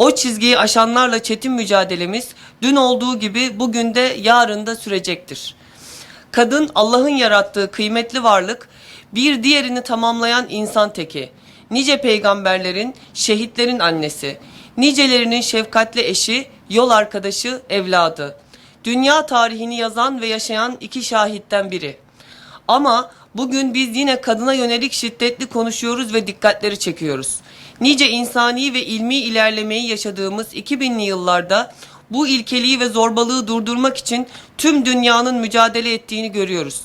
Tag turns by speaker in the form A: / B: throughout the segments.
A: O çizgiyi aşanlarla çetin mücadelemiz dün olduğu gibi bugün de yarın da sürecektir. Kadın Allah'ın yarattığı kıymetli varlık, bir diğerini tamamlayan insan teki. Nice peygamberlerin, şehitlerin annesi, nicelerinin şefkatli eşi, yol arkadaşı, evladı. Dünya tarihini yazan ve yaşayan iki şahitten biri. Ama bugün biz yine kadına yönelik şiddetli konuşuyoruz ve dikkatleri çekiyoruz. Nice insani ve ilmi ilerlemeyi yaşadığımız 2000'li yıllarda bu ilkeliği ve zorbalığı durdurmak için tüm dünyanın mücadele ettiğini görüyoruz.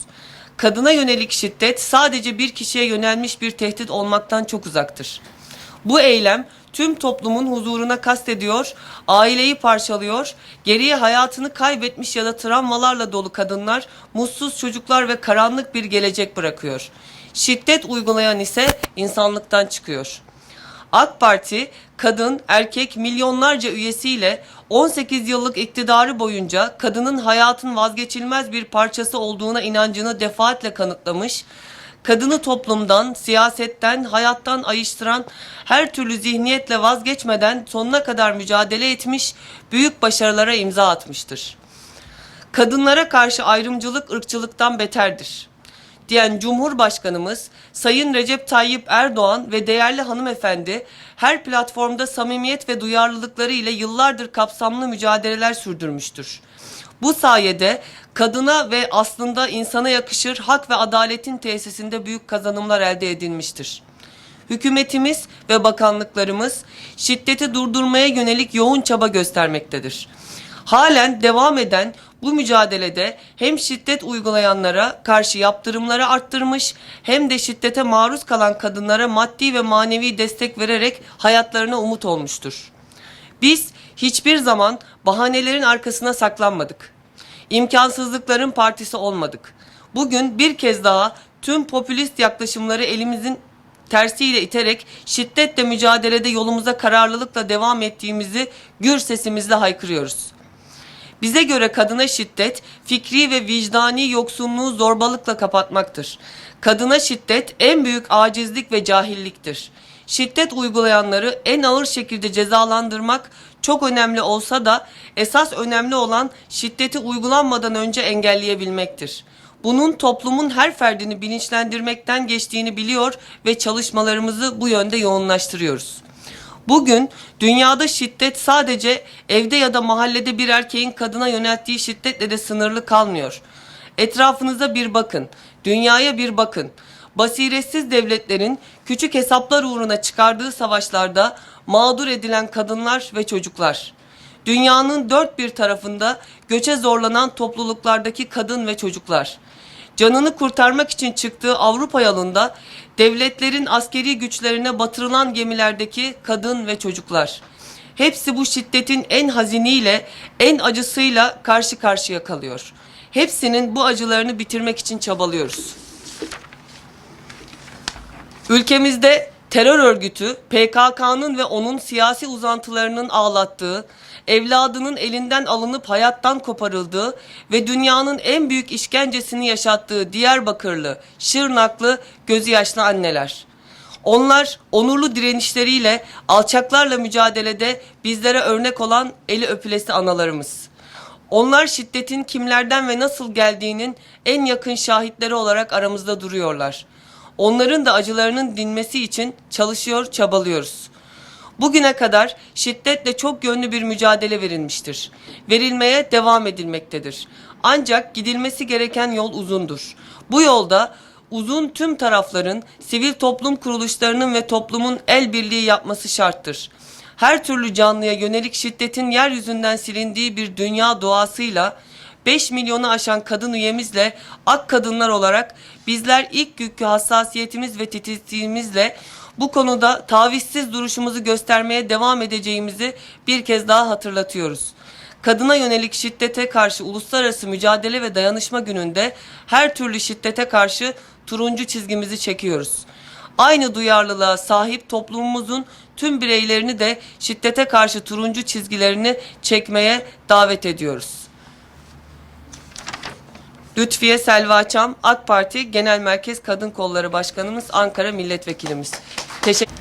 A: Kadına yönelik şiddet sadece bir kişiye yönelmiş bir tehdit olmaktan çok uzaktır. Bu eylem tüm toplumun huzuruna kastediyor, aileyi parçalıyor, geriye hayatını kaybetmiş ya da travmalarla dolu kadınlar, mutsuz çocuklar ve karanlık bir gelecek bırakıyor. Şiddet uygulayan ise insanlıktan çıkıyor. AK Parti kadın, erkek milyonlarca üyesiyle 18 yıllık iktidarı boyunca kadının hayatın vazgeçilmez bir parçası olduğuna inancını defaatle kanıtlamış, kadını toplumdan, siyasetten, hayattan ayıştıran her türlü zihniyetle vazgeçmeden sonuna kadar mücadele etmiş, büyük başarılara imza atmıştır. Kadınlara karşı ayrımcılık ırkçılıktan beterdir diyen Cumhurbaşkanımız Sayın Recep Tayyip Erdoğan ve değerli hanımefendi her platformda samimiyet ve duyarlılıkları ile yıllardır kapsamlı mücadeleler sürdürmüştür. Bu sayede kadına ve aslında insana yakışır hak ve adaletin tesisinde büyük kazanımlar elde edilmiştir. Hükümetimiz ve bakanlıklarımız şiddeti durdurmaya yönelik yoğun çaba göstermektedir. Halen devam eden bu mücadelede hem şiddet uygulayanlara karşı yaptırımları arttırmış hem de şiddete maruz kalan kadınlara maddi ve manevi destek vererek hayatlarına umut olmuştur. Biz hiçbir zaman bahanelerin arkasına saklanmadık. İmkansızlıkların partisi olmadık. Bugün bir kez daha tüm popülist yaklaşımları elimizin tersiyle iterek şiddetle mücadelede yolumuza kararlılıkla devam ettiğimizi gür sesimizle haykırıyoruz. Bize göre kadına şiddet fikri ve vicdani yoksunluğu zorbalıkla kapatmaktır. Kadına şiddet en büyük acizlik ve cahilliktir. Şiddet uygulayanları en ağır şekilde cezalandırmak çok önemli olsa da esas önemli olan şiddeti uygulanmadan önce engelleyebilmektir. Bunun toplumun her ferdini bilinçlendirmekten geçtiğini biliyor ve çalışmalarımızı bu yönde yoğunlaştırıyoruz. Bugün dünyada şiddet sadece evde ya da mahallede bir erkeğin kadına yönelttiği şiddetle de sınırlı kalmıyor. Etrafınıza bir bakın, dünyaya bir bakın. Basiretsiz devletlerin küçük hesaplar uğruna çıkardığı savaşlarda mağdur edilen kadınlar ve çocuklar. Dünyanın dört bir tarafında göçe zorlanan topluluklardaki kadın ve çocuklar canını kurtarmak için çıktığı Avrupa yolunda devletlerin askeri güçlerine batırılan gemilerdeki kadın ve çocuklar. Hepsi bu şiddetin en haziniyle, en acısıyla karşı karşıya kalıyor. Hepsinin bu acılarını bitirmek için çabalıyoruz. Ülkemizde terör örgütü PKK'nın ve onun siyasi uzantılarının ağlattığı, evladının elinden alınıp hayattan koparıldığı ve dünyanın en büyük işkencesini yaşattığı Diyarbakırlı, Şırnaklı, gözü yaşlı anneler. Onlar onurlu direnişleriyle alçaklarla mücadelede bizlere örnek olan eli öpülesi analarımız. Onlar şiddetin kimlerden ve nasıl geldiğinin en yakın şahitleri olarak aramızda duruyorlar. Onların da acılarının dinmesi için çalışıyor, çabalıyoruz. Bugüne kadar şiddetle çok yönlü bir mücadele verilmiştir. Verilmeye devam edilmektedir. Ancak gidilmesi gereken yol uzundur. Bu yolda uzun tüm tarafların, sivil toplum kuruluşlarının ve toplumun el birliği yapması şarttır. Her türlü canlıya yönelik şiddetin yeryüzünden silindiği bir dünya doğasıyla 5 milyonu aşan kadın üyemizle ak kadınlar olarak bizler ilk günkü hassasiyetimiz ve titizliğimizle bu konuda tavizsiz duruşumuzu göstermeye devam edeceğimizi bir kez daha hatırlatıyoruz. Kadına yönelik şiddete karşı uluslararası mücadele ve dayanışma gününde her türlü şiddete karşı turuncu çizgimizi çekiyoruz. Aynı duyarlılığa sahip toplumumuzun tüm bireylerini de şiddete karşı turuncu çizgilerini çekmeye davet ediyoruz. Lütfiye Selva Çam, AK Parti Genel Merkez Kadın Kolları Başkanımız, Ankara Milletvekilimiz. Teşekkür